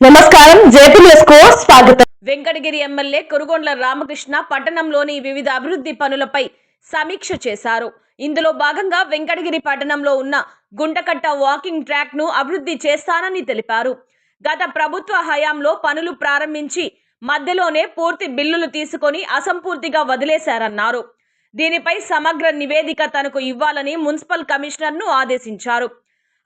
నమస్కారం జేపీ స్వాగతం. వెంకటగిరి ఎమ్మెల్యే కురుగొండ్ల రామకృష్ణ పట్టణంలోని వివిధ అభివృద్ధి పనులపై సమీక్ష చేశారు. ఇందులో భాగంగా వెంకటగిరి పట్టణంలో ఉన్న గుంటకట్ట వాకింగ్ ట్రాక్ను అభివృద్ధి చేస్తానని తెలిపారు. గత ప్రభుత్వ హయాంలో పనులు ప్రారంభించి మధ్యలోనే పూర్తి బిల్లులు తీసుకొని అసంపూర్తిగా వదిలేశారన్నారు. దీనిపై సమగ్ర నివేదిక తనకు ఇవ్వాలని మున్సిపల్ కమిషనర్ను ఆదేశించారు.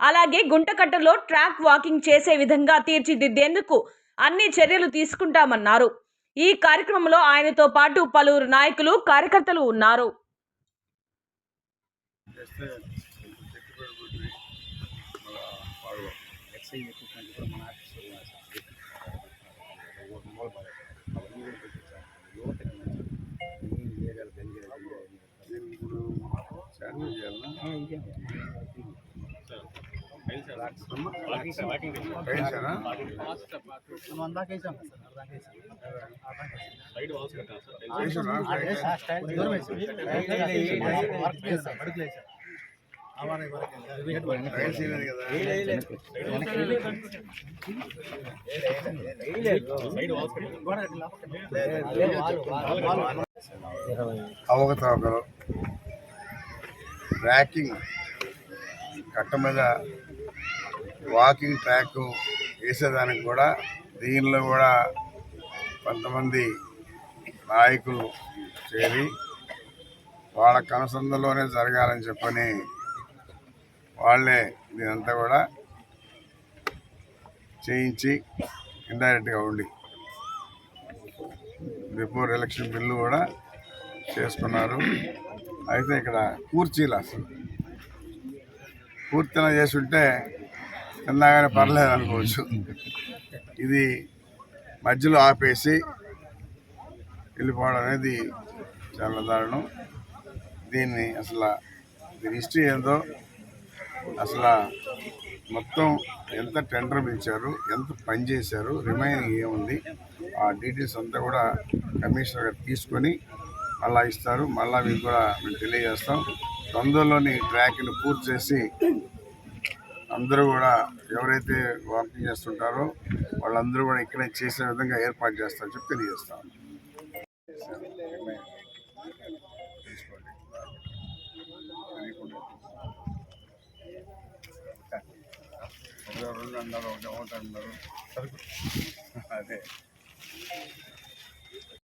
అలాగే గుంటకట్టలో ట్రాక్ వాకింగ్ చేసే విధంగా తీర్చిదిద్దేందుకు అన్ని చర్యలు తీసుకుంటామన్నారు. ఈ కార్యక్రమంలో ఆయనతో పాటు పలువురు నాయకులు కార్యకర్తలు ఉన్నారు. వేయించానా? ర్యాకింగ్ కట్ట మీద వాకింగ్ ట్రాక్ వేసేదానికి కూడా దీనిలో కూడా కొంతమంది నాయకులు చేరి వాళ్ళ కనుసంధంలోనే జరగాలని చెప్పని వాళ్ళే దీనంతా కూడా చేయించి ఇండైరెక్ట్గా ఉండి బిఫోర్ ఎలక్షన్ బిల్లు కూడా చేసుకున్నారు. అయితే ఇక్కడ కూర్చీలు అసలు. పూర్తిన చేసి ఉంటే తిన్నాగానే పర్లేదు అనుకోవచ్చు. ఇది మధ్యలో ఆపేసి వెళ్ళిపోవడం అనేది చాలా దారుణం. దీన్ని అసలు దీని హిస్టరీ ఏందో అసలు మొత్తం ఎంత టెండర్ పిలిచారు ఎంత పని చేశారు రిమైనింగ్ ఏముంది ఆ డీటెయిల్స్ అంతా కూడా కమిషనర్ గారు తీసుకొని మళ్ళా ఇస్తారు. మళ్ళీ మీకు కూడా మేము తెలియజేస్తాం. తొందరలోని ట్రాక్ని పూర్తి చేసి అందరూ కూడా ఎవరైతే వాకింగ్ చేస్తుంటారో వాళ్ళందరూ కూడా ఇక్కడే చేసే విధంగా ఏర్పాటు చేస్తారని చెప్పి తెలియజేస్తాం. తీసుకోండి ఒకటి రెండు అన్నారు ఒకటి ఒకటి అన్నారు అదే.